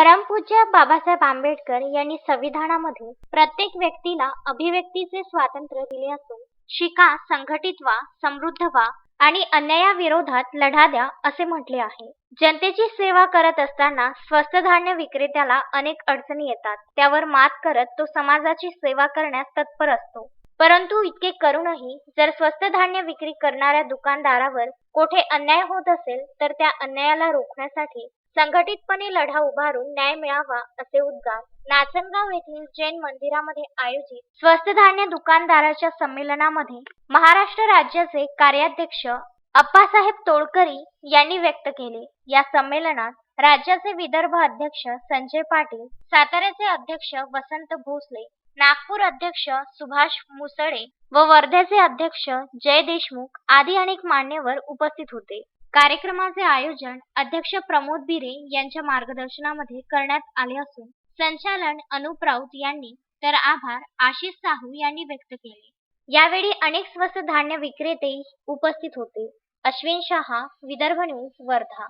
परमपूज्य बाबासाहेब आंबेडकर यांनी संविधानामध्ये प्रत्येक व्यक्तीला अभिव्यक्तीचे स्वातंत्र्य दिले असून शिका संघटित व्हा समृद्ध व्हा आणि अन्यायाविरोधात लढा द्या असे म्हटले आहे. जनतेची सेवा करत असताना स्वस्त धान्य विक्रेत्याला अनेक अडचणी येतात. त्यावर मात करत तो समाजाची सेवा करण्यास तत्पर असतो. परंतु इतके करूनही जर स्वस्त धान्य विक्री करणाऱ्या दुकानदारावर कोठे अन्याय होत असेल तर त्या अन्यायाला रोखण्यासाठी संघटितपणे लढा उभारून न्याय मिळावा असे उद्गार नाचनगाव येथील जैन मंदिरामध्ये आयोजित स्वस्त धान्य दुकानदाराच्या संमेलनामध्ये महाराष्ट्र राज्याचे कार्याध्यक्ष अप्पासाहेब तोडकरी यांनी व्यक्त केले. या संमेलनात राज्याचे विदर्भ अध्यक्ष संजय पाटील साताऱ्याचे अध्यक्ष वसंत भोसले नागपूर अध्यक्ष सुभाष मुसळे व वर्ध्याचे अध्यक्ष जय देशमुख आदी अनेक मान्यवर उपस्थित होते. कार्यक्रमाचे आयोजन अध्यक्ष प्रमोद बिरे यांच्या मार्गदर्शनामध्ये करण्यात आले असून संचालन अनुप राऊत यांनी तर आभार आशिष साहू यांनी व्यक्त केले. यावेळी अनेक स्वस्त धान्य विक्रेते उपस्थित होते. अश्विन शहा विदर्भ न्यूज वर्धा.